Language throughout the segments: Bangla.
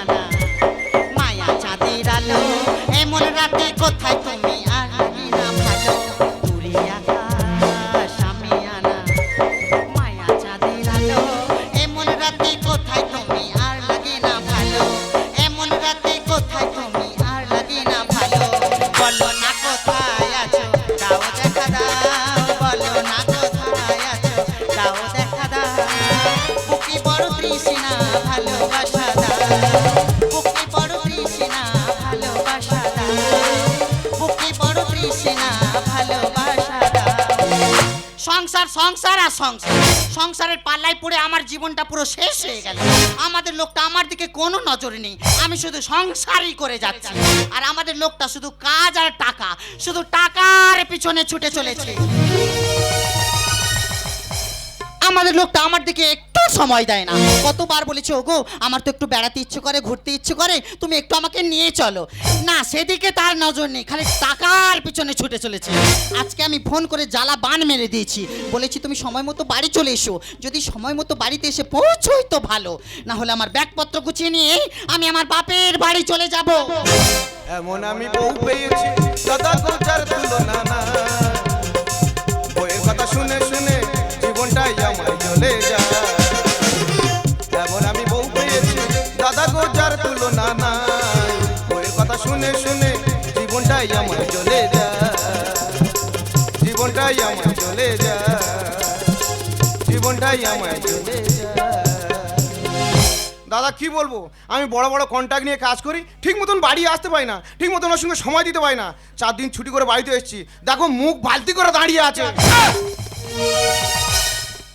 আনা মায়া চাঁদের আলো। এমন রাতে কোথায় তুমি পাল্লায় পড়ে আমার জীবনটা পুরো শেষ হয়ে গেল। আমাদের লোকটা আমার দিকে কোনো নজর নেই। আমি শুধু সংসারই করে যাচ্ছি। আর আমাদের লোকটা শুধু কাজ আর টাকা। শুধু টাকার পিছনে ছুটে চলেছে। আমাদের লোকটা আমার দিকে সময় দেয় না। কতবার বলেছে, ওগো, আমার তো একটু বেড়াতে ইচ্ছে করে, ঘুরতে ইচ্ছে করে, তুমি একটু আমাকে নিয়ে চলো। না, সেদিকে তার নজর নেই, খালি টাকার পিছনে ছুটে চলেছে। আজকে আমি ফোন করে জ্বালা বান মেরে দিয়েছি। বলেছি, তুমি সময় মতো বাড়ি চলে এসো। যদি সময় মতো বাড়িতে এসে পৌঁছোই তো ভালো। না হলে আমার ব্যাগপত্র গুছিয়ে নিয়ে আমি আমার বাপের বাড়ি চলে যাব। এমন আমি বউ পেয়েছি দাদা গোচার তুলনা না বইয়ের কথা শুনে শুনে জীবনটাই আমার চলে যায়। শুনে শুনে, জীবনটাই আমার চলে যায়। জীবনটাই আমার চলে যায়। জীবনটাই আমার চলে দাদা, কি বলব? আমি বড় বড় কন্ট্যাক্ট নিয়ে কাজ করি, ঠিক মতন বাড়ি আসতে পারি না, ঠিক মতন ওর সঙ্গে সময় দিতে পারি না। চার দিন ছুটি করে বাড়িতে এসেছি। দেখো, মুখ বালতি করে দাঁড়িয়ে আছে।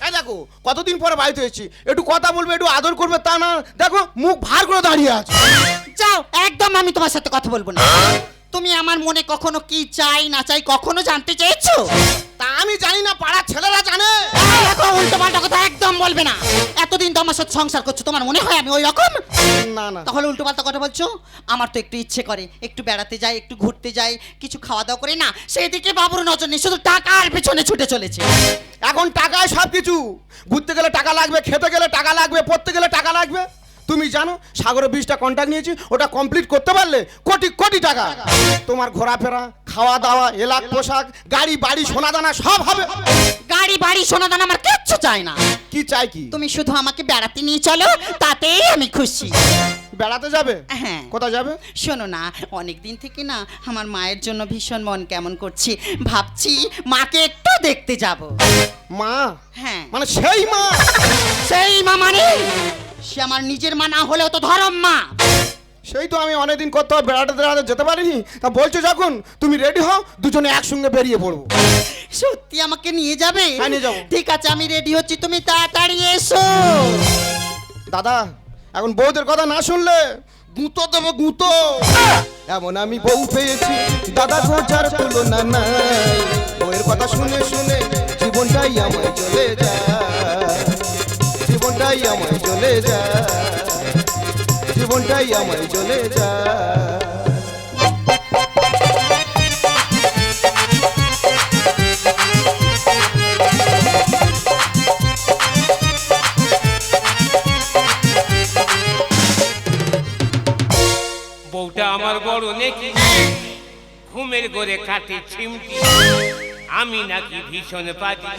এই দেখো, কতদিন পরে বাড়িতে এসেছি? একটু কথা বলবে, একটু আদর করবে, তা না, দেখো, মুখ ভার করে দাঁড়িয়ে আছে। যাও, একদম আমি তোমার সাথে কথা বলব না। তুমি আমার মনে কখনো কি চাই না চাই কখনো জানতে চেয়েছো? তা আমি জানি না পাড়ার ছেলেরা জানে। দেখো উল্টো পাল্টা কথা একদম বলবে না। এতদিন তো আমার সাথে সংসার করছ তোমার মনে হয় আমি ওই রকম না না। তাহলে উল্টো পাল্টা কথা বলছো? আমার তো একটু ইচ্ছে করে একটু বেড়াতে যাই একটু ঘুরতে যাই কিছু খাওয়া দাওয়া করে। না সেদিকে বাবুর নজর নেই শুধু টাকার পেছনে ছুটে চলেছে। এখন টাকায় সব কিছু ঘুরতে গেলে টাকা লাগবে খেতে গেলে টাকা লাগবে পড়তে গেলে টাকা লাগবে। তুমি জানো সাগরে বিশটা কন্ট্যাক্ট নিয়েছি ওটা কমপ্লিট করতে পারলে কোটি কোটি টাকা। তোমার ঘোরাফেরা খাওয়া দাওয়া এলাক পোশাক গাড়ি বাড়ি সোনা দানা সব হবে। গাড়ি বাড়ি সোনা দানা আমার কিচ্ছু চাই না। কি চাই কি? তুমি শুধু আমাকে বেড়াতে নিয়ে চলো তাতেই আমি খুশি। বেড়াতে যাবে? হ্যাঁ। কোথায় যাবে? শোনো না অনেক দিন থেকে না আমার মায়ের জন্য ভীষণ মন কেমন করছি। ভাবছি মাকে একটু দেখতে যাব। মা? হ্যাঁ। মানে সেই মা? সেই মা মানে? সে আমার নিজের মা না হলেও তো ধরম মা। সেই তো আমি অনেকদিন কোথাও বেড়াতে বেড়াতে যেতে পারিনি। তা বলছো যখন তুমি রেডি হও দুজনে একসঙ্গে বেরিয়ে পড়ব। সত্যি আমাকে নিয়ে যাবে? হ্যাঁ, নিয়ে যাব। ঠিক আছে আমি রেডি হচ্ছি তুমি তাড়াতাড়ি এসো। দাদা এখন বউদের কথা না শুনলে গুঁতো দেবো গুঁতো। এমন আমি বউ পেয়েছি দাদা গোচার তুলনা নাই। বউয়ের কথা শুনে শুনে জীবনটাই আমায় চলে যায়। জীবনটাই আমায় চলে যায় জীবনটাই আমায় চলে যায় বউটা আমার বড় নেকি, ঘুমের ঘরে কাটে ছিমটি, আমি নাকি ভীষণ পাজি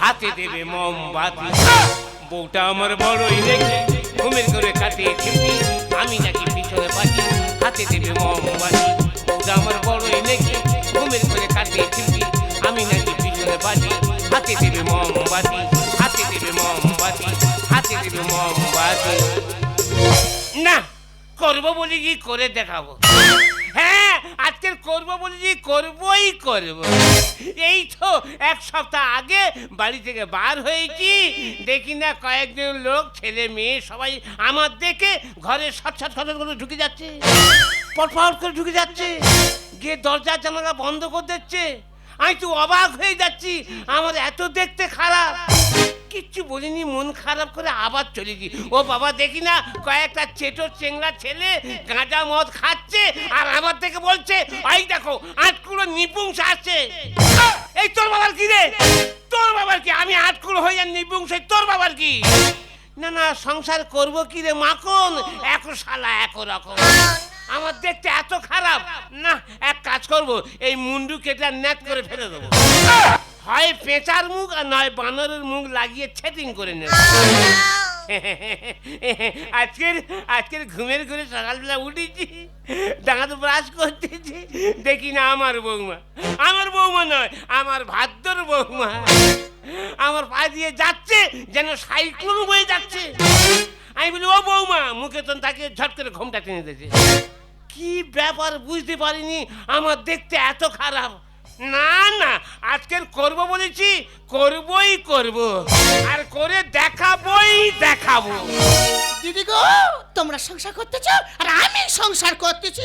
হাতে দেবে মোমবাতি। বউটা আমার বড়ই দেখে। ঘুমের করে কাটিয়ে ছিপি আমি নাকি পিছনে পাজি হাতে দেবে মোমবাতি। বউটা আমার বড়ই দেখে, ঘুমের করে কাটিয়ে ছিপি আমি নাকি পিছনে পাজি হাতে দেবে মোমবাতি, হাতে দেবে মোমবাতি, হাতে দেবে মোমবাতি। না! করব বলি কি করে দেখাবো? হ্যাঁ আজকের করব বলি যে করবই করব। এই তো এক সপ্তাহ আগে বাড়ি থেকে বার হয়েছি দেখি না কয়েকজন লোক, ছেলে মেয়ে সবাই আমার দেখে ঘরে সট সট সট করে ঢুকে যাচ্ছে। পটপট করে ঢুকে যাচ্ছে। গিয়ে দরজা, জানালা বন্ধ করে দিচ্ছে। আমি তো অবাক হয়ে যাচ্ছি। আমার এত দেখতে খারাপ। কিচ্ছু বলিনি, মন খারাপ করে আবার চলেছি ও বাবা, দেখি না, কয়েকটা চেটো চেংড়া ছেলে গাঁজা মদ খাচ্ছে আর আমার থেকে বলছে, এই দেখো, আটকুড়ো নিপুংস আসছে এই তোর বাবার কি রে? তোর বাবার কি? আমি আটকুড়ো হয়ে যান নিপুংস, তোর বাবার কি? না না, সংসার করব কি রে, মাখন? এক শালা, এক রকম। আমার দেখতে এত খারাপ। না, এক কাজ করব, এই মুন্ডু কেটে নেট করে ফেলে দেবো। হয় পেঁচার মুখ আর নয় বানরের মুখ লাগিয়ে ছেটিং করে নেব। আজকের আজকের ঘুমের ঘুরে সকালবেলা উঠেছি, দাঁত ব্রাশ করতেছি, দেখি না আমার বৌমা। আমার বৌমা নয়, আমার ভাদ্যর বৌমা। আমার পা দিয়ে যাচ্ছে, যেন সাইক্লোন বয়ে যাচ্ছে। আমি বলি, ও বৌমা, মুখে তো তাকে ঝট করে ঘোমটা টেনে দিয়েছে। কি ব্যাপার, বুঝতে পারিনি। আমার দেখতে এত খারাপ। না না, আজকের করব বলেছি, করবই করব। আর করে দেখাবই দেখাবো। দিদি গো, তোমরা সংসার করতেছো? আর আমি সংসার করতেছি।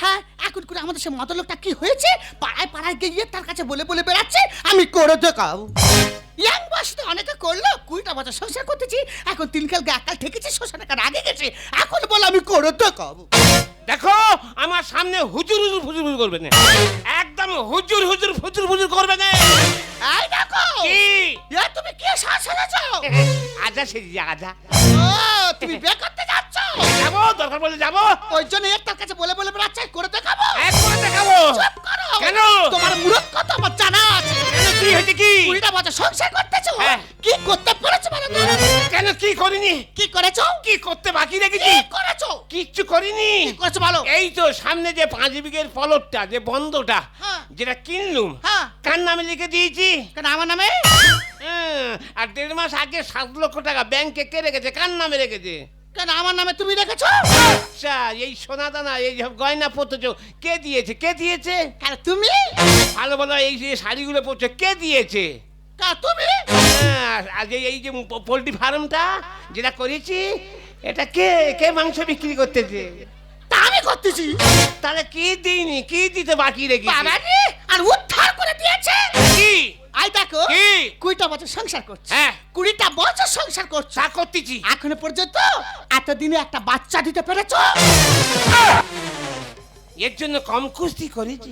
হ্যাঁ এখন করে আমাদের সে মতলোকটা কি হয়েছে? পাড়ায় পাড়ায় গিয়ে তার কাছে বলে বলে বেড়াচ্ছে, আমি করে দেখাবো। ইয়াং বয়স তো অনেকে করল, কুড়িটা বছর সংসার করতেছি, এখন তিন কাল গাকাল ঠেকেছি কার আগে গেছে। এখন বলে আমি করে দেখাবো। দেখো, আমার সামনে হুজুর হুজুর ফুজুর ফুজুর করবে না। একদম হুজুর হুজুর ফুজুর ফুজুর করবে না। এই দেখো! কি? এ তুমি কি? শ্বাস ফেলেছো আজা সেজি আজা ও তুমি বিয়ে করতে যাচ্ছ? যাব দরকার বলে যাব। ওই জন্য তার কাছে বলে বলে বেড়াচ্ছে করে দেখাবো? এক করে দেখাবো। চুপ করো। কেন? তোমার মূর্খতা আমার জানা আছে। কি হয়েছে কি? কুড়িটা বছর সংসার করতেছো? হ্যাঁ। কি করতে পেরেছ বলো? কেন কি করিনি? কি করেছ? কি করতে বাকি রেখেছি? কি করেছ? কিচ্ছু করিনি। কি করেছ বলো? এই তো সামনে যে পাঁচ বিঘের ফলকটা যে বন্ধটা হ্যাঁ। যেটা কিনলুম হ্যাঁ। কার নামে লিখে দিয়েছি? কেন আমার নামে? আর দেড় মাস আগে সাত লক্ষ টাকা ব্যাংকে কে রেখেছে? কার নামে রেখেছে? কেন আমার নামে তুমি রেখেছো? আচ্ছা এই সোনা দানা এই সব গয়না পড়তেছ কে দিয়েছে? কে দিয়েছে? কেন তুমি? ভালো ভালো এই যে শাড়িগুলো পরছো কে দিয়েছে? কেন তুমি? হ্যাঁ, আর এই- যে পোলট্রি ফার্মটা যেটা করেছি এটা কে কে মাংস বিক্রি করতেছে? তা আমি করতেছি। তাহলে কি দিইনি? কি দিতে বাকি রেখে আর উদ্ধার করে দিয়েছে? কি? আই দেখো কি? কুড়িটা বছর সংসার করছে। হ্যাঁ। কুড়িটা বছর সংসার করছে। চা করতেছি এখনও পর্যন্ত এতদিনে একটা বাচ্চা দিতে পেরেছ? এর জন্য কম কুস্তি করেছি।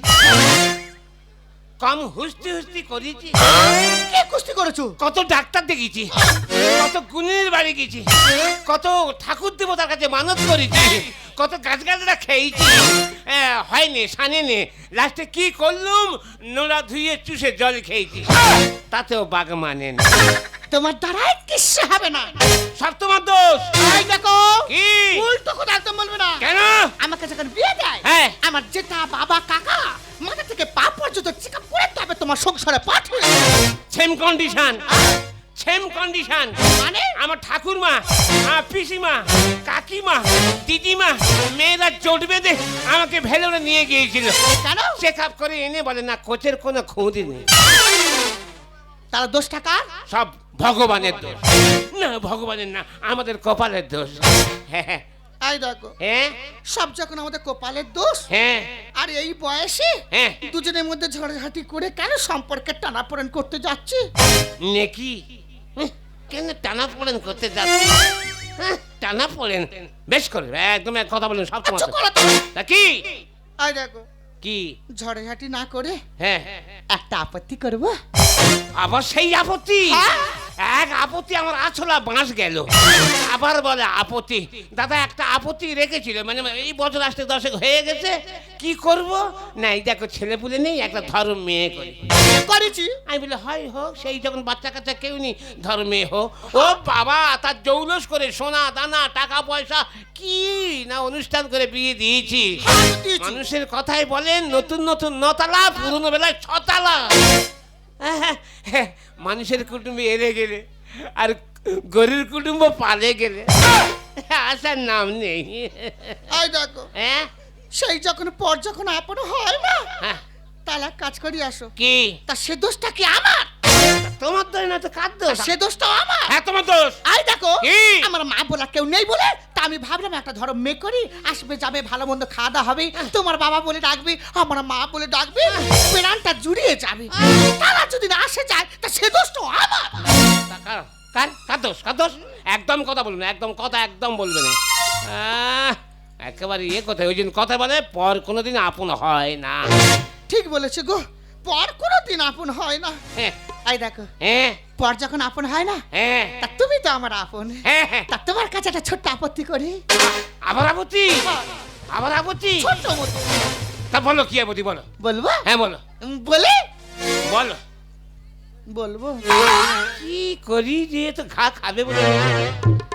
কম হুস্তি হুস্তি করেছি। কে কুস্তি করেছ? কত ডাক্তার দেখেছি কত গুণের বাড়ি গেছি কত ঠাকুর দেবতার কাছে মানত করেছি কত গাছ গাছরা খেয়েছি। হ্যাঁ, হয়নি সানে নে লাস্টে কি করলুম? নোড়া ধুয়ে চুষে জল খেয়েছি। তাতেও বাঘ মানে না তোমার দ্বারাই কিচ্ছু হবে না? সব তোমার দোষ। এই দেখো কি? উল্টো কথা একদম বলবে না। কেন? আমাকে যখন বিয়ে দেয় হ্যাঁ। আমার জেঠা বাবা কাকা মাথা থেকে পা পর্যন্ত চেক করে তবে তোমার সংসারে পাঠিয়ে সেম কন্ডিশন সেম কন্ডিশন মানে? আমার ঠাকুরমা আমার পিসিমা কাকিমা দিদিমা মেয়েরা জোট বেঁধে আমাকে ভেলোরে নিয়ে গিয়েছিল। কেন? চেক আপ করে এনে বলে না কোচের কোনো খুঁতি নেই। তারা দোষ টাকা সব ভগবানের দোষ। না ভগবানের না আমাদের কপালের দোষ। হ্যাঁ হ্যাঁ। এই দেখো। হ্যাঁ? সব যখন আমাদের কপালের দোষ হ্যাঁ। আর এই বয়সে হ্যাঁ। দুজনের মধ্যে ঝড়ঝাটি করে কেন সম্পর্কে টানাপোড়েন করতে যাচ্ছি? নেকি? কেন টানা পড়েন করতে যাচ্ছে টানা পড়েন? বেশ করে একদম এক কথা বলেন সব তোমার আচ্ছা। তা কি? আই দেখো কি? ঝড়ঝাটি না করে হ্যাঁ। একটা আপত্তি করব? আবার সেই আপত্তি? হ্যাঁ। এক আপত্তি আমার আছলা বাঁশ গেল। আবার বলে আপত্তি। দাদা একটা আপত্তি রেখেছিল। মানে এই বছর আসতে দশক হয়ে গেছে কি করব? না এই দেখো ছেলে পুলে নেই একটা ধর্ম মেয়ে করি। করেছি। আমি বলে হয় হোক সেই যখন বাচ্চা কাচ্চা কেউ নেই ধর্ম মেয়ে হোক। ও বাবা তার জৌলস করে সোনা দানা টাকা পয়সা কি না অনুষ্ঠান করে বিয়ে দিয়েছি। মানুষের কথাই বলেন নতুন নতুন নতালা পুরনো বেলায় ছতালা। মানুষের কুটুম্বে এড়ে গেলে আর গরুর কুটুম্ব পালে গেলে আসার নাম নেই। দেখো হ্যাঁ? সেই যখন পর যখন আপন হয় না হ্যাঁ, তাহলে কাজ করি আসো। কি? তা সে দোষটা কি আমার? তোমার দোষ না তো কার দোষ? সে দোষটা আমার। হ্যাঁ তোমার দোষ। আই দেখো? আমার মা বলা কেউ নেই বলে তা আমি ভাবলাম একটা ধরো মেয়ে করি আসবে যাবে ভালো মন্দ খাওয়া দাওয়া হবে। তোমার বাবা বলে ডাকবে আমার মা বলে ডাকবে প্রাণটা জুড়িয়ে যাবে। তারা যদি না আসে যায় তা সে আমার। তা কার? কার? কার দোষ? কার দোষ? একদম কথা বলবেন না, একদম কথা একদম বলবেন না। আহ, একেবারে ইয়ে কথা ওই জন্য কথা বলে পর কোনোদিন আপন হয় না। ঠিক বলেছে গো পর কোনো দিন আপন হয় না। হ্যাঁ, আই দেখো। হ্যাঁ। পর যখন আপন হয় না হ্যাঁ। তা তুমি তো আমার আপন। হ্যাঁ হ্যাঁ। তা তোমার কাছে একটা ছোট্ট আপত্তি করি। আবার আপত্তি? আবার আপত্তি? ছোট্ট মতো তা বলো কি আপত্তি বলো? বলব? হ্যাঁ বলো। বলে? বলো। বলব। কি করি যে তো ঘা খাবে বলে?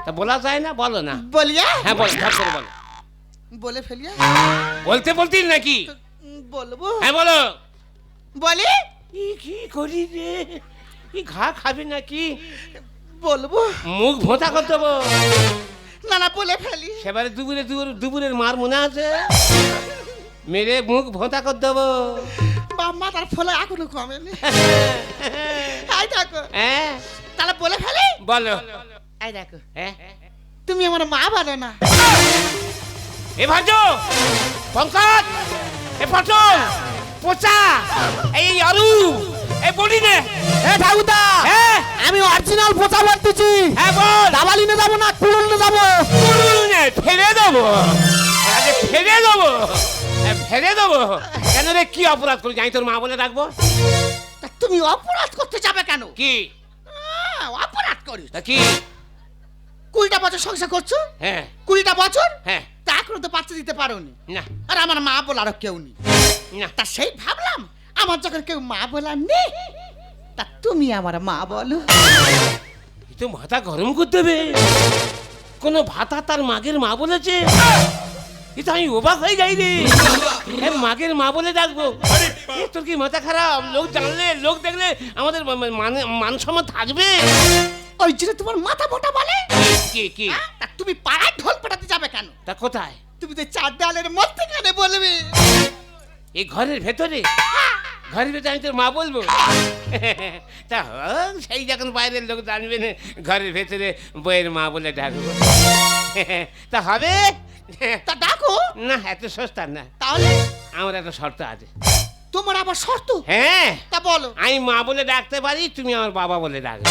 তা বলা যায় না বলো না। বলিয়া? হ্যাঁ বলো ঝট করে বলো। বলে ফেলিয়া? বলতে বলতেই নাকি? বলব। হ্যাঁ বলো। বলি? ই কি করি রে? ই ঘা খাবে নাকি? বলব। মুখ ভোঁতা করে দেবো না না বলে ফেলি। সেবারে দুপুরে দুপুর- দুপুরের মার মনে আছে? মেরে মুখ ভোঁতা করে দেবো বা মাথার ফলে এখনও কমেনি। আই দেখো। হ্যাঁ তাহলে বলে ফেলি? বলো। আই দেখো। হ্যাঁ তুমি আমার মা বলো না। এ ভাজ। পঙ্কজ! এ পটল পোচা। এই অরু এ বলি নে। এ ঠাকুরদা হ্যাঁ আমি অরিজিনাল পোচা বলতেছি হ্যাঁ বল। দাবালি নিয়ে যাব না কুড়ুল নিয়ে যাব? কুড়ুল নে ফেলে দেবো। আগে ফেলে দেবো। এ, ফেলে দেবো। কেন রে কি অপরাধ করি জানি তোর মা বলে ডাকবো তা তুমি অপরাধ করতে যাবে কেন? কি? অপরাধ করিস। তা কি? কুড়িটা বছর সংসার করছ? হ্যাঁ। কুড়িটা বছর? হ্যাঁ। তা এখনও তো বাচ্চা দিতে পারোনি। না। আর আমার মা বলারও কেউ নেই। না। তা সেই ভাবলাম আমার যখন কেউ মা বলার নেই তা তুমি আমার মা বলো। এ তো মাথা গরম করতে হবে। কোনো ভাতা তার মাগের মা বলেছে। এটা আমি অবাক হয়ে যাই রে। এ মাগের মা বলে ডাকবো। এ, তোর কি মাথা খারাপ? লোক জানলে লোক দেখলে আমাদের মা- মানে মান সম্মান থাকবে। ওই জন্য তোমার মাথা মোটা বলে। কি কি? হ্যাঁ? তা তুমি পাড়ায় ঢোল পেটাতে যাবে কেন? তা কোথায়? তুমি তো চার দেওয়ালের মধ্যেখানে বলবে? এই ঘরের ভেতরে? ঘরের ভেতরে আমি তোর মা বলব? তা হোক, সেই যখন বাইরের লোক জানবে না ঘরের ভেতরে বইয়ের মা বলে ডাকবো। তা হবে? তা ডাকো। না এত সস্তা না। তাহলে? আমার একটা শর্ত আছে। তোমার আবার শর্ত? হ্যাঁ। তা বলো। আমি মা বলে ডাকতে পারি তুমি আমার বাবা বলে ডাকবে।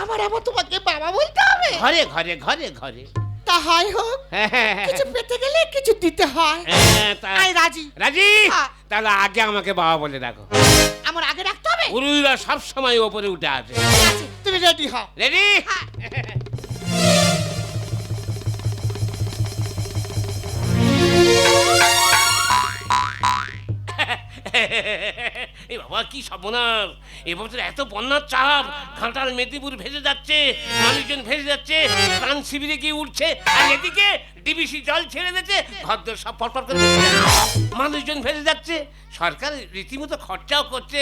আমার আবার তোমাকে বাবা বলতে হবে? ঘরে ঘরে ঘরে ঘরে। তা হয় হোক হ্যাঁ, কিছু পেতে গেলে কিছু দিতে হয়। তা- আই রাজি। রাজি? হ্যাঁ। তাহলে আগে আমাকে বাবা বলে ডাকো আমার আগে রাখতে হবে? গুরুরা সব সময় ওপরে উঠে আছে। তুমি রেডি হও। রেডি? এই বাবা কি সর্বনাশ। এবছর এত বন্যার চাপ ঘাটাল মেদিনীপুর ভেসে যাচ্ছে মানুষজন ভেসে যাচ্ছে প্রাণ শিবিরে গিয়ে উঠছে আর এদিকে ডিবিসি জল ছেড়ে দিচ্ছে ঘরদোর সব করে মানুষজন ভেসে যাচ্ছে সরকার রীতিমতো খরচাও করছে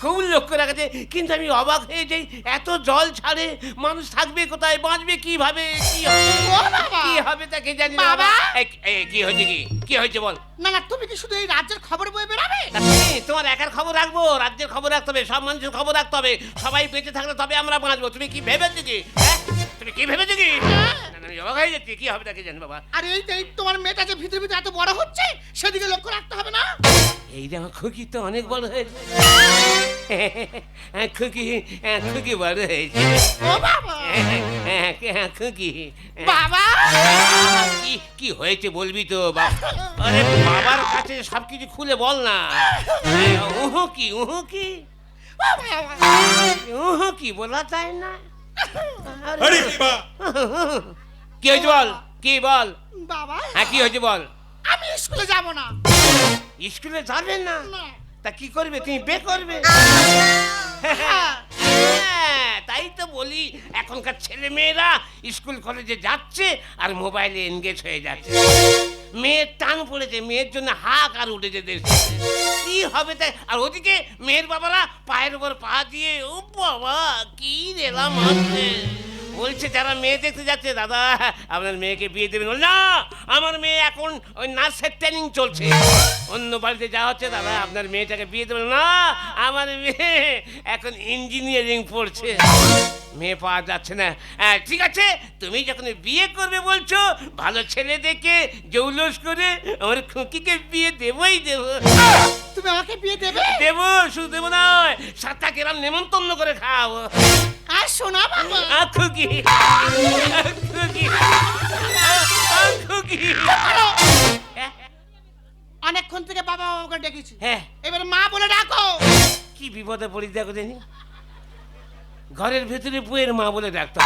খুব লক্ষ্য রাখাছে কিন্তু আমি অবাক হয়ে যাই এত জল ছাড়ে মানুষ থাকবে কোথায় বাঁচবে কীভাবে কি হবে? কি হবে তাকে জানি না। বাবা! কি হয়েছে কি? কি হয়েছে বল না না তুমি কি শুধু এই রাজ্যের খবর বয়ে বেড়াবে তুমি তোমার একার খবর রাখব রাজ্যের খবর রাখতে হবে সব মানুষের খবর রাখতে হবে সবাই বেঁচে থাকলে তবে আমরা বাঁচবো তুমি কি ভেবে দিদি হ্যাঁ? তুমি কি ভেবেছো কি? না, না, আমি অবাক হয়ে যাচ্ছি কি হবে তাকে জানি বাবা। আর এই এই তোমার মেয়েটা যে ভিতরে ভিতরে এত বড় হচ্ছে সেদিকে লক্ষ্য রাখতে হবে না। এই যে আমার খুকি তো অনেক বড় হয়েছে। হ্যাঁ, খুকি হ্যাঁ, খুকি বড় হয়েছে। ও বাবা! হ্যাঁ, হ্যাঁ, খুকি। বাবা! কি কি হয়েছে বলবি তো বা- আরে বাবার কাছে সবকিছু খুলে বল না। উহু কি উহু কি? উহু কি বলা যায় না? আরে, কি হয়েছে বল? কি বল? বাবা। হ্যাঁ কি হয়েছে বল? আমি স্কুলে যাব না। স্কুলে যাবেন না। তা কি করবে? তুমি বে করবে? হ্যাঁ। হ্যাঁ, তাই তো বলি। এখনকার ছেলে মেয়েরা স্কুল কলেজে যাচ্ছে আর মোবাইলে এনগেজ হয়ে যাচ্ছে। মেয়ের টান পড়েছে মেয়ের জন্য হাক আর উঠেছে দেশ। কি হবে তাই? আর ওদিকে মেয়ের বাবারা পায়ের উপর পা দিয়ে, ও বাবা, কি রেলাম হচ্ছে বলছে যারা মেয়ে দেখতে যাচ্ছে দাদা আপনার মেয়েকে বিয়ে দেবেন। না আমার মেয়ে এখন ওই নার্সের ট্রেনিং চলছে। অন্য বাড়িতে যাওয়া হচ্ছে দাদা আপনার মেয়েটাকে বিয়ে দেবেন। না আমার মেয়ে এখন ইঞ্জিনিয়ারিং পড়ছে। মেয়ে পাওয়া যাচ্ছে না। হ্যাঁ, ঠিক আছে তুমি যখন বিয়ে করবে বলছো ভালো ছেলে দেখে জৌলস করে আমার খুকিকে বিয়ে দেবই দেবো। তুমি আমাকে বিয়ে দেবে? দেবো শুধু দেবো নয় সাতটা কেরাম নেমন্তন্ন করে খাওয়াবো। আর শোনা বাবা। খুকি অনেকক্ষণ থেকে বাবা বাবাকে ডেকেছি। হ্যাঁ। এবার মা বলে ডাকো। কি বিপদে পড়ি দেখো জানি ঘরের ভেতরে বইয়ের মা বলে ডাকতো।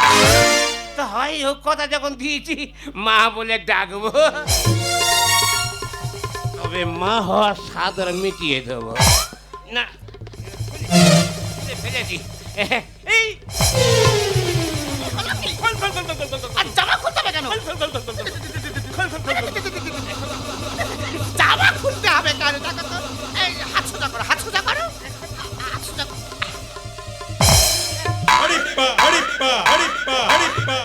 তা হয় হোক কথা যখন দিয়েছি মা বলে ডাকবো। তবে মা হওয়ার স্বাদ আর মিটিয়ে দেবো। না। ফেলেছি আর জামা হবে কেন? জামা হবে কেন? দেখো তো। এই করো হাত সোজা করো। হাত সোজা করো। হরিপ্পা হরিপ্পা হরিপ্পা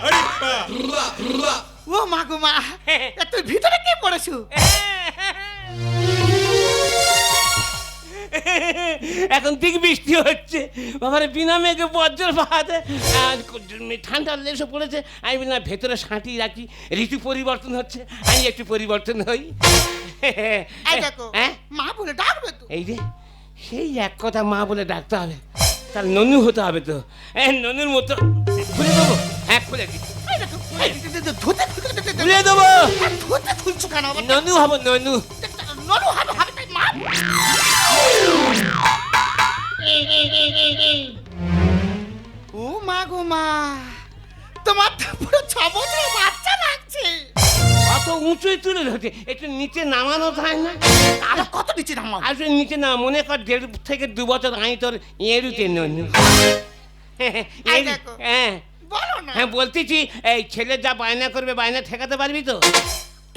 ও মা গো মা হ্যাঁ, হ্যাঁ। তুই ভিতরে কি পড়েছো? হ্যাঁ, এখন ঠিক বৃষ্টি হচ্ছে। বাবার বিনা মেঘে বজ্রপাত আর ঠান্ডা লেসে পড়েছে। আমি না ভেতরে সাঁটি রাখি। ঋতু পরিবর্তন হচ্ছে। আমি একটু পরিবর্তন হই। হ্যাঁ? মা বলে ডাকবে তো। এই রে সেই এক কথা মা বলে ডাকতে হবে। তার ননু হতে হবে তো। এই ননুর মতো। খুলে দেবো? হ্যাঁ খুলে দিই। এই দেখো এই দে- দে- দে- ধুতে ধুতে ধুতে ধুতে। দেবো? ধুতে খুলছো কেন আবার? ননু হব ননু। ননু হবে। ও মা গো মা তোমার তো পুরো ছ বছরের বাচ্চা লাগছে। অত উঁচুই তুলে ধরছে একটু নিচে নামানো যায় না। আর কত নিচে নামাবো আসলে নিচে না মনে কর দেড় থেকে দু বছর আমি তোর এরুতে ননু এই দেখো। হ্যাঁ। বলো না। হ্যাঁ বলতেছি এই ছেলে যা বায়না করবে বায়না ঠেকাতে পারবি তো?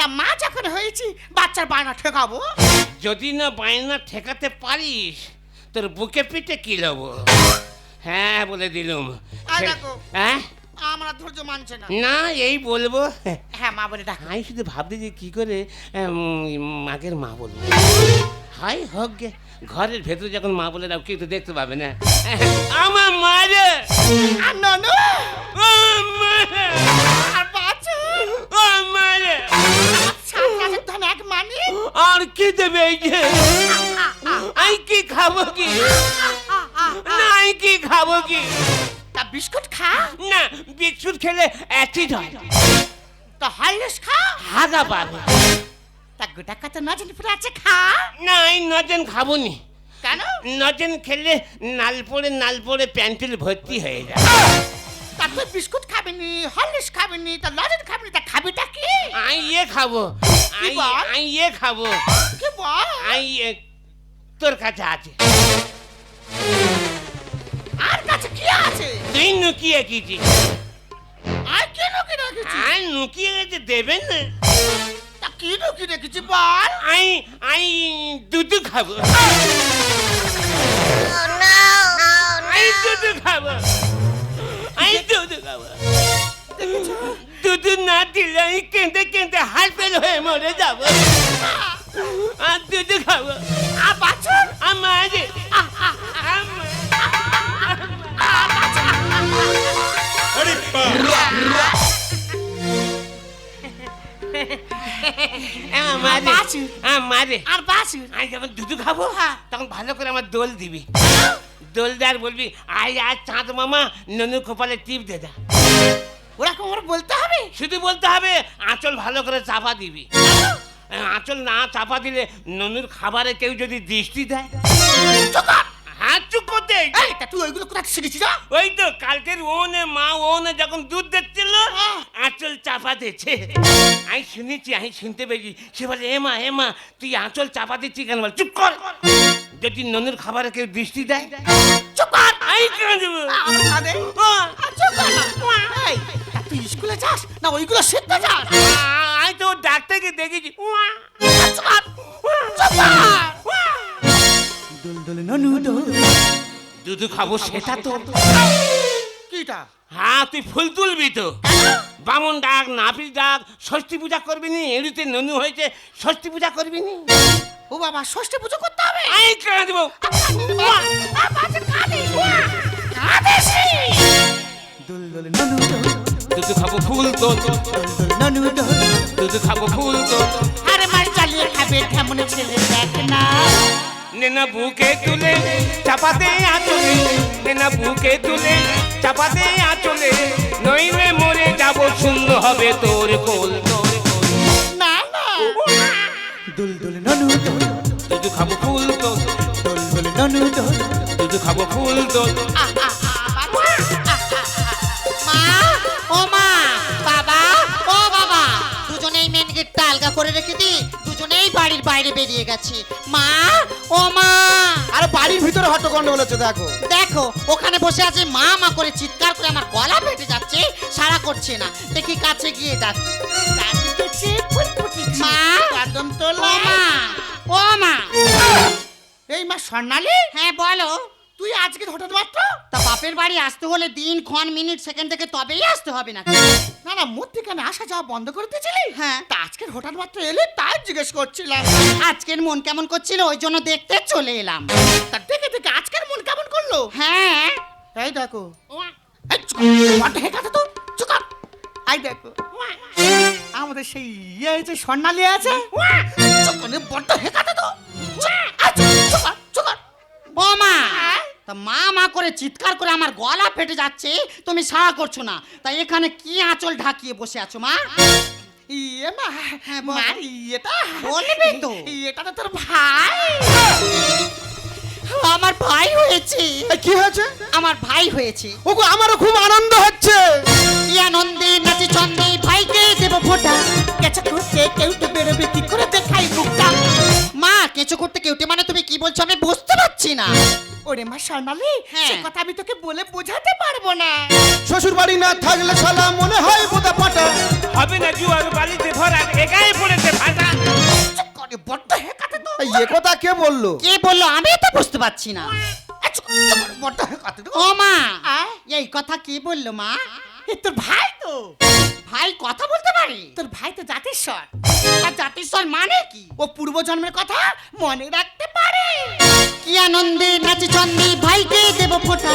তা মা যখন হয়েছি বাচ্চার বায়না ঠেকাবো। যদি না বায়না ঠেকাতে পারিস তোর বুকে পিঠে কি লব? হ্যাঁ বলে দিলুম। হ্যাঁ? আমরা ধৈর্য মানছে না। না এই বলব। হ্যাঁ মা বলে ডাক আমি শুধু ভাবতে যে কি করে উম, মাকের মা বলব। হাই হোক গে ঘরের ভেতরে যখন মা বলে দাও কেউ তো দেখতে পাবে না। আমার মা রে আর ননু! ও মা! আর বাচ্চা ও মা রে! আর কি দেবে এই যে? আমি কি খাব কি? না আমি কি খাব কি? তা বিস্কুট খা। না বিস্কুট খেলে অ্যাসিড হয়। তা হাইলেস খা। হাগা পাবে তা গোটা কত নজন ফুলে আছে খা। না আমি নজেন খাব নি কেন? নজেন খেলে নাল পড়ে নাল পড়ে প্যান্টেল ভর্তি হয়ে যায়। তা তুই বিস্কুট খাবিনি হরলিক্স খাবিনি তা লজেন খাবিনি তা খাবিটা কি? আমি ইয়ে খাব আমি বল? আমি ইয়ে খাব। কি বল? আমি ইয়ে তোর কাছে আছে। আর কাছে কি আছে? তুই নুকিয়ে কিছি আর কি লুকি রেখেছি আর নুকিয়ে গেছে দেবেন না। তা কি লুকি রেখেছি বল? আমি আমি দুধ খাব। আমি দুধ খাব। আমি দুধ খাব দুধ না দিলে আমি কেঁদে কেঁদে হাট ফেল হয়ে মরে যাব। আর দুধ খাব। আর বাছুর। আমার আমার আর বাছুর। আমি যখন দুধ খাব তখন ভালো করে আমার দোল দিবি। দোল দেওয়ার বলবি আয় আজ চাঁদ মামা ননু কপালে টিপ দে দা। ওরকম ওর বলতে হবে? শুধু বলতে হবে আঁচল ভালো করে চাপা দিবি। আঁচল না চাপা দিলে ননুর খাবারে কেউ যদি দৃষ্টি দেয়? হাত চুপ করতে তুই ওইগুলো কোথা শিখেছিস ওই তো কালকের ওনে মা ওনে যখন দুধ দিচ্ছিল আঁচল চাপা দিচ্ছে আমি শুনেছি আমি শুনতে পেয়েছি। সে বলে এ মা এ মা তুই আঁচল চাপা দিচ্ছি কেন? বল চুপ কর। যদি ননুর খাবারে কেউ দৃষ্টি দেয়? চুপ কর! আমি কেন দেবো? তুই স্কুলে যাস? না ওইগুলো শিখতে যাস? আমি তো ডাক্তারকে দেখেছি। দুল দুল ননু দোল। দুধ খাব সেটা তো। কিটা? হ্যাঁ তুই ফুল তুলবি তো। বামন ডাক নাপিত ডাক ষষ্ঠী পূজা করবি নি? এড়িতে ননু হয়েছে ষষ্ঠী পূজা করবি নি? ও বাবা ষষ্ঠী পুজো করতে হবে? আমি কেন দেবো? দুল দুল ননু দুধ খাব ফুল তোল দুল ননু দুধ খাব ফুল তোল আরে মার চালিয়ে খাবে কেমন ছেলে দেখ না। নেনা বুকে তুলে চাপাতে আঁচলে। নেনা বুকে তুলে চাপাতে আচলে নইলে মরে যাব শূন্য হবে তোর কোল। তোর না। দুল দুল। ননু তুই খাব ফুল দোল দুল দুল। ননু তুই খাব ফুল দোল মা ও মা বাবা ও বাবা। দুজনেই মেন গিটটা আলগা করে রেখে দিই। দুজনেই বাড়ির বাইরে বেরিয়ে গেছে। মা ও মা। আর বাড়ির ভিতরে হট্টগন্ড হচ্ছে দেখো। দেখো ওখানে বসে আছে মা মা করে চিৎকার করে আমার গলা ফেটে যাচ্ছে সারা করছে না। দেখি কাছে গিয়ে যাচ্ছে মা কদম ও মা ও মা। এই মা স্বর্ণালী? হ্যাঁ বলো। তুই আজকে হঠাৎ মাত্র তা বাপের বাড়ি আসতে হলে দিন ক্ষণ মিনিট সেকেন্ড থেকে তবেই আসতে হবে না না না মধ্যিখানে আসা যাওয়া বন্ধ করে দিয়েছিলি? হ্যাঁ। তা আজকে হঠাৎ মাত্র এলে তাই জিজ্ঞেস করছিলাম। আজকের মন কেমন করছিল ওই জন্য দেখতে চলে এলাম। তা দেখে দেখে আজকের মন কেমন করল? হ্যাঁ। এই দেখো। তো চুপ কর। এই দেখো। আমাদের সেই ইয়ে যে স্বর্ণালী আছে বড্ড হেঁকাতে তো। চুপ, এই চুপ, চুপ কর, চুপ কর। বৌমা। তা মা মা করে চিৎকার করে আমার গলা ফেটে যাচ্ছে তুমি সাড়া করছ না। তাই এখানে কি আঁচল ঢাকিয়ে বসে আছো মা? ইয়ে মা হ্যাঁ। মা ইয়েটা? বলবে তো। ইয়েটা তো তোর ভাই। আমার ভাই হয়েছে। কি হয়েছে? আমার ভাই হয়েছে। ওগো আমারও খুব আনন্দ হচ্ছে। কি আনন্দে নাচি চন্দে ভাইকে দেব ফোটা। গেছে ঘুরতে কেউ তো বেরোবে কি করে দেখাই মুখটা মা কেঁচো করতে কেউটে মানে তুমি কি বলছো? আমি বুঝতে পারছি না। ওরে মা স্বর্ণালী হ্যাঁ। সে কথা আমি তোকে বলে বোঝাতে পারব না। শ্বশুর বাড়ি না থাকলে শালা মনে হয় বোতা পাটা। হবে না জুয়ার বালিতে ভরা একাই পড়েছে ভাষা চুপ করে বড্ড হেঁকাতে তো। এই এ কথা কে বলল? কে বলল? আমি তো বুঝতে পারছি না। চুপ, করে বড্ড হেঁকাতে তো। ও মা আয়, এই কথা কে বলল মা? এ তোর ভাই তো। ভাই কথা বলতে পারে? তোর ভাই তো জাতিস্বর। আর জাতিস্বর মানে কি? ও পূর্ব জন্মের কথা মনে রাখতে পারে। কি আনন্দে নাচি চন্দে ভাইকে দেব ফোটা।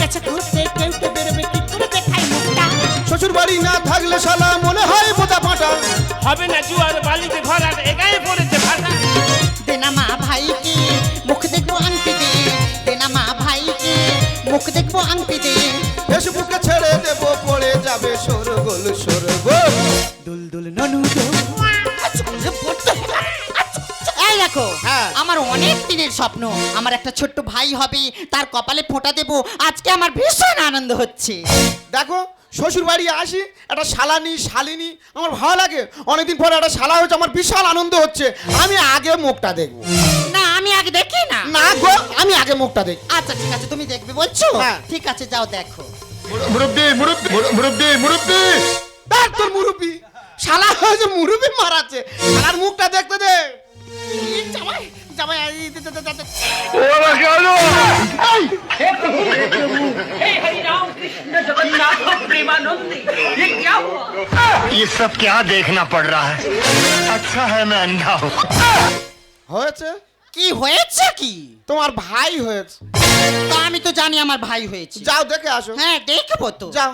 গেছে ঘুরতে কেউ তো বেরোবে কি করে দেখাই মুখটা? শ্বশুর বাড়ি না থাকলে শালা মনে হয় বোতা পাটা। হবে না জুয়ার বালিতে ভরা একাই পড়েছে ভাষা দেনা মা ভাইকে মুখ দেখব আংটি দে দেনা মা ভাইকে মুখ দেখব আংটি দে ফেসবুকে ছেড়ে দেব পড়ে যাবে সরগোল সরগোল। দুল দুল ননু এই দেখো হ্যাঁ। আমার অনেক দিনের স্বপ্ন আমার একটা ছোট্ট ভাই হবে তার কপালে ফোঁটা দেবো আজকে আমার ভীষণ আনন্দ হচ্ছে। দেখো শ্বশুর বাড়ি আসি একটা শালানি শালিনী আমার ভালো লাগে। অনেকদিন পরে একটা শালা হয়েছে আমার বিশাল আনন্দ হচ্ছে। আমি আগে মুখটা দেখব। না আমি আগে দেখি না। না গো আমি আগে মুখটা দেখি আচ্ছা ঠিক আছে তুমি দেখবে বলছো? হ্যাঁ। ঠিক আছে যাও দেখো। মুরব্বি মুরব্বি মুরব্বি মুরব্বি দেখ তোর মুরব্বি শালা হয়েছে মুরব্বি মারাচ্ছে শালার মুখটা দেখতে দে এই জামাই জামাই এই দে- দে- দে- দে- দে। ये सब क्या देखना पड़ रहा है अच्छा है मैं अंधा हूँ হয়েছে কি হয়েছে কি? তোমার ভাই হয়েছে। তা আমি তো জানি আমার ভাই হয়েছে। যাও দেখে আসো। হ্যাঁ দেখব তো। যাও।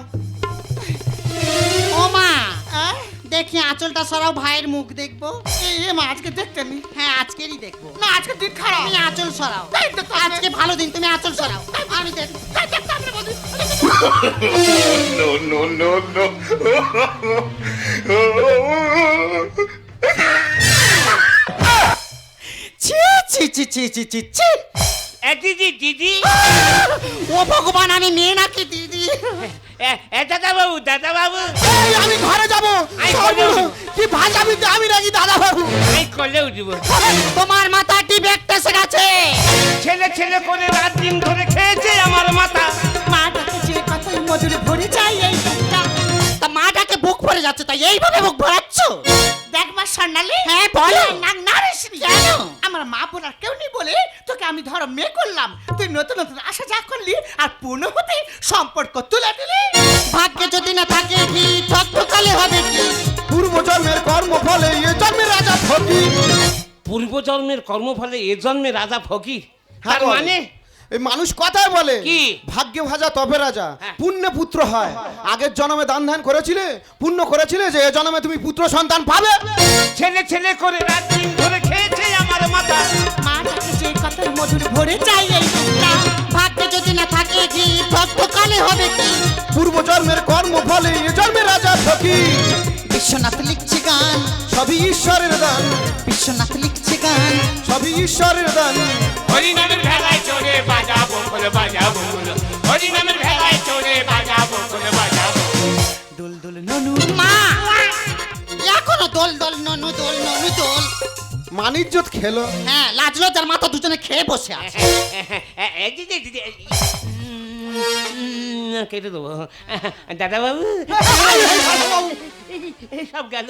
ও মা হ্যাঁ? দেখি আঁচলটা সরাও ভাইয়ের মুখ দেখব। এ মা আজকে দেখতে নি। হ্যাঁ আজকেরই দেখব। না আজকে দিন খারাপ। আমি আঁচল সরাও। তো আজকে ভালো দিন তুমি আঁচল সরাও। আমি দেখব। তাই ছি ছি ছি ছি ছি ছি। দিদি দিদি। ও ভগবান আমি মেয়ে নাকি দিদি? দাদা বাবু দাদা বাবু এই আমি ঘরে যাব। কি ভাজাবি আমি নাকি দাদা বাবু এই কলে উঠব। তোমার মাথা ডিবেক্ট এসে গেছে ছেলে ছেলে করে রাত দিন ধরে খেয়েছে আমার মাথা। মা ডাকে যে কথাই মধুরে ভরে যায় এই। ভরে যাচ্ছে তাই এইভাবে বুক ভরাচ্ছ? দেখ মা স্বর্ণালী। হ্যাঁ, বলো। নাক না রেসনি কেন? আমার মা বোন আর কেউ নেই বলে তোকে আমি ধরো মেয়ে করলাম। তুই নতুন নতুন আশা যা করলি আর পূর্ণ হতে সম্পর্ক তুলে দিলি। ভাগ্যে যদি না থাকে কি ঠকঠকালে হবে কি? পূর্ব জন্মের কর্ম ফলে এ জন্মের রাজা ফকির পূর্বজন্মের কর্মফলে এ জন্মে রাজা ফকির হ্যাঁ তার মানে এই মানুষ কথায় বলে কি? ভাগ্যে ভাজা তবে রাজা পুণ্য পুণ্যে পুত্র হয়। আগের জন্মে দান ধ্যান করেছিলে পুণ্য করেছিলে যে এ জন্মে তুমি পুত্র সন্তান পাবে। ছেলে ছেলে করে রাত দিন ধরে খেয়েছে আমার মাথা। মা ডাকে যে কথাই ভরে যায় এই বুকটা। ভাগ্যে যদি না থাকে কি ঠকঠকালে হবে কি? পূর্ব জন্মের কর্ম ফলে এ জন্মে রাজা ফকির বিশ্বনাথ লিখছে গান সবই ঈশ্বরের দান বিশ্বনাথ লিখছে গান সবই ঈশ্বরের দান হরিনামের ভেলায় চড়ে বাজাবো বলে বাজাবো বলে হরিনামের ভেলায় চড়ে বাজাবো করে বাজাবো দোল দোল ননু মা এখনও দোল দোল ননু দোল ননু দোল মানিজ্যত খেলো হ্যাঁ লাজ লজ্জার মাথা দুজনে খেয়ে বসে আছে কেটে দেবো দাদা বাবু এই সব গেল।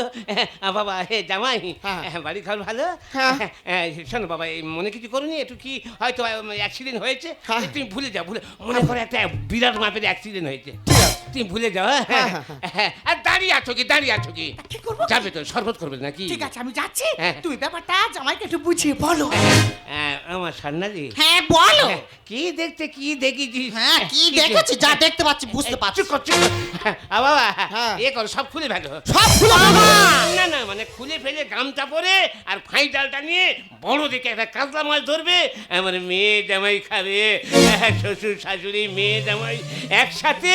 বাবা হে জামাই হ্যাঁ। বাড়ি ভালো? হ্যাঁ। শোনো বাবা এই মনে কিছু করুনি একটু কি হয়তো অ্যাক্সিডেন্ট হয়েছে? হ্যাঁ। তুমি ভুলে যাও ভুলে মনে করো একটা বিরাট মাপের অ্যাক্সিডেন্ট হয়েছে। তুমি ভুলে যাও হ্যাঁ। আর দাঁড়িয়ে আছো কি দাঁড়িয়ে আছো কি? যাবে তো শরবত করবে নাকি? ঠিক আছে আমি যাচ্ছি। তুই ব্যাপারটা জামাইকে একটু বুঝিয়ে বলো। আমার সান্নাদি হ্যাঁ বলো। কি দেখতে কি দেখেছিস হ্যাঁ কি দেখেছি? যা দেখতে পাচ্ছি বুঝতে পারছি। আ, বাবা হ্যাঁ। এ কর সব খুলে ফেলো। সব ফুলো। না না মানে খুলে ফেলে গামছা পরে আর ফাঁই ডালটা নিয়ে বড় দেখে একটা কাতলা মাছ ধরবে। আমার মেয়ে জামাই খাবে। হ্যাঁ, শ্বশুর শাশুড়ি মেয়ে জামাই একসাথে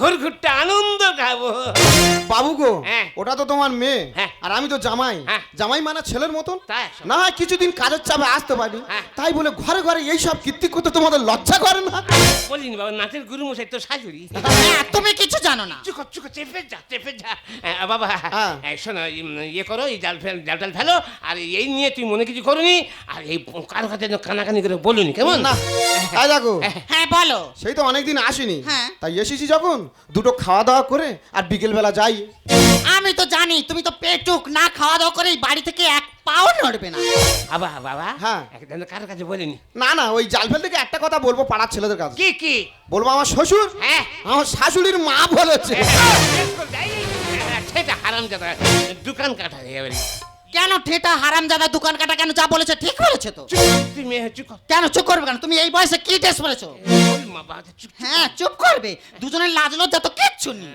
ঘুর ঘুরতে আনন্দ খাব। বাবু গো হ্যাঁ। ওটা তো তোমার মেয়ে। হ্যাঁ। আর আমি তো জামাই। হ্যাঁ। জামাই মানে ছেলের মতন। তাই? না হয় কিছুদিন কাজের চাপে আসতে পারি। হ্যাঁ। তাই বলে ঘরে ঘরে এই সব কীর্তি করতে তোমাদের লজ্জা করে না? বলিনি বাবা নাচের গুরু মশাই তো শাশুড়ি। হ্যাঁ তুমি কিছু জানো না। চুকো চুকো চেপে যা চেপে যা। বাবা হ্যাঁ। শোনো ইয়ে করো এই জাল ফেল জাল টাল ফেলো আর এই নিয়ে তুই মনে কিছু করনি আর এই কারও কাছে কানাকানি করে বলুনি কেমন না তাই দেখো হ্যাঁ বলো সেই তো অনেকদিন আসেনি হ্যাঁ। তাই এসেছি যখন দুটো খাওয়া দাওয়া করে আর বিকেল বেলা যাই আমি তো জানি তুমি তো পেটুক না খাওয়া দাওয়া করে বাড়ি থেকে এক পাও নড়বে না বাবা বাবা হ্যাঁ। একদম কারও কাছে বলিনি না না ওই জাল ফেল থেকে একটা কথা বলব পাড়ার ছেলেদের কাছে কি কি বলব আমার শ্বশুর হ্যাঁ আমার শাশুড়ির মা বলেছে সেটা হারাম দোকান কাটা এবারে। কেন ঠেটা হারাম দাদা দোকান কাটা কেন? যা বলেছে ঠিক বলেছে তো। তুই মেয়ে চুপ কর। কেন চুপ করবে কেন? তুমি এই বয়সে কি ড্রেস পরেছো বল মা, বাবা, চুপ হ্যাঁ চুপ করবে। দুজনের লাজ লজ্জা তো কিচ্ছু নেই।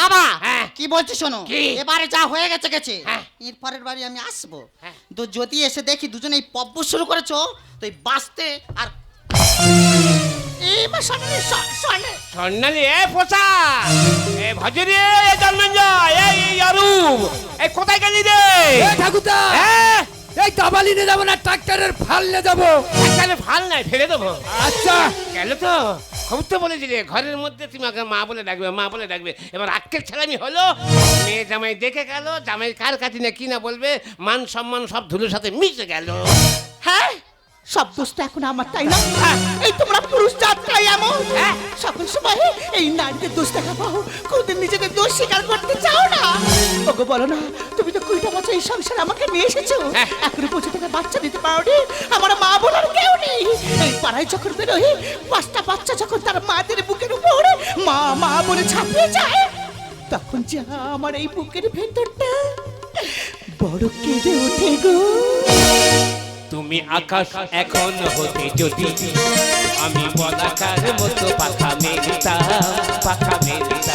বাবা হ্যাঁ। কি বলছি শোনো? কি? এবারে যা হয়ে গেছে গেছে। হ্যাঁ। এর পরের বাড়ি আমি আসব। হ্যাঁ। তো যদি এসে দেখি দুজনে এই পব্ব শুরু করেছ তো এই বাঁচতে আর এই মা সামনে সা- এ পোষা এ ভজরি এ জন্মঞ্জয় এই এই অরূপ এই কোথায় গেলি রে? ঠাকুরদা হ্যাঁ এই দাবালি নিয়ে যাব না ট্রাক্টরের ফাল নিয়ে যাব। তাহলে ভালো নাই ফেলে দেবো। আচ্ছা। গেল তো। খুব তো বলেছি রে ঘরের মধ্যে তুমি আমাকে মা বলে ডাকবে মা বলে ডাকবে। এবার আজকের ছেলামি হলো মেয়ে জামাই দেখে গেল জামাই কার কাছে না কি না বলবে মান সম্মান সব ধুলোর সাথে মিশে গেল। হ্যাঁ? সব দোষ তো এখন আমার তাই না? এই তোমরা পুরুষ জাতটাই এমন? হ্যাঁ। সকল সময় এই নারীদের দোষ দেখা পাও। কোনদিন নিজেদের দোষ স্বীকার করতে চাও না? ওগো বলো না তুমি তো কুড়িটা বছর এই সংসারে আমাকে নিয়ে এসেছ। হ্যাঁ। এখনও পৌঁছে থেকে বাচ্চা দিতে পারোনি। আমার মা বলার কেউ নেই। এই পাড়ায় যখন বেরোই পাঁচটা বাচ্চা যখন তার মাদের বুকের উপর মা মা বলে ছাপিয়ে যায় তখন যা আমার এই বুকের ভেতরটা। বড় কেঁদে ওঠে গো। তুমি আকাশ এখন হতে যদি আমি বলাকার মতো পাখা মেরিতা পাখা মেরিতা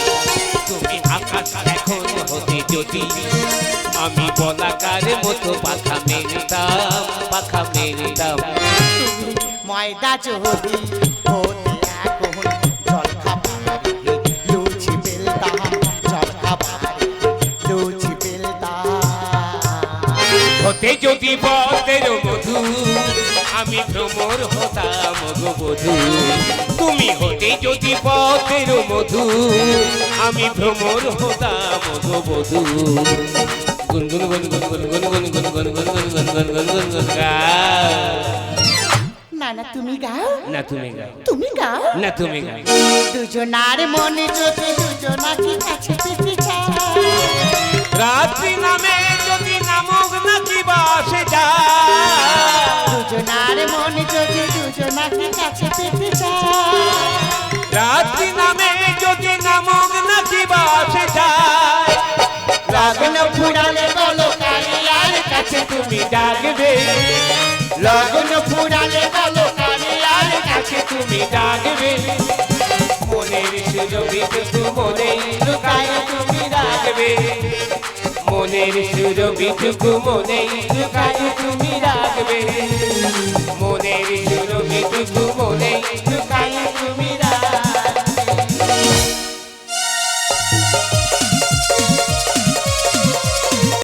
তুমি আকাশ এখন হতে যদি আমি বলাকার মতো পাখা মেলতাম পাখা মেলতাম ময়দা যদি হতে যদি পথের মধু আমি ভ্রমর হতাম গো বধু। তুমি হতে যদি পথের মধু আমি ভ্রমর হতাম গো বধু। গুনগুন গুন গুন গুন গুন গুন গুন গুন গুন গুন গুন গুন গুন গুন গুন গা না না তুমি গাও? না তুমি গাও। তুমি গাও? না তুমি গাও। দুজনার মনে যদি দুজনাকে কাছে পেতে চায় রাত্রি নামে বাসে যায় দুজনার মনে যদি দুজনাকে কাছে পেতে চায়। রাত্রি নামে যদি নামক নাকি বাসে যায় লগ্ন ফুরালে বলো কালিয়ার কাছে তুমি ডাকবে। লগ্ন ফুরালে বলো কালিয়ার কাছে তুমি ডাকবে। মনের লুকায় তুমি রাখবে। মনের সুরবিটুকু মনে কাজ তুমি রাখবে মনের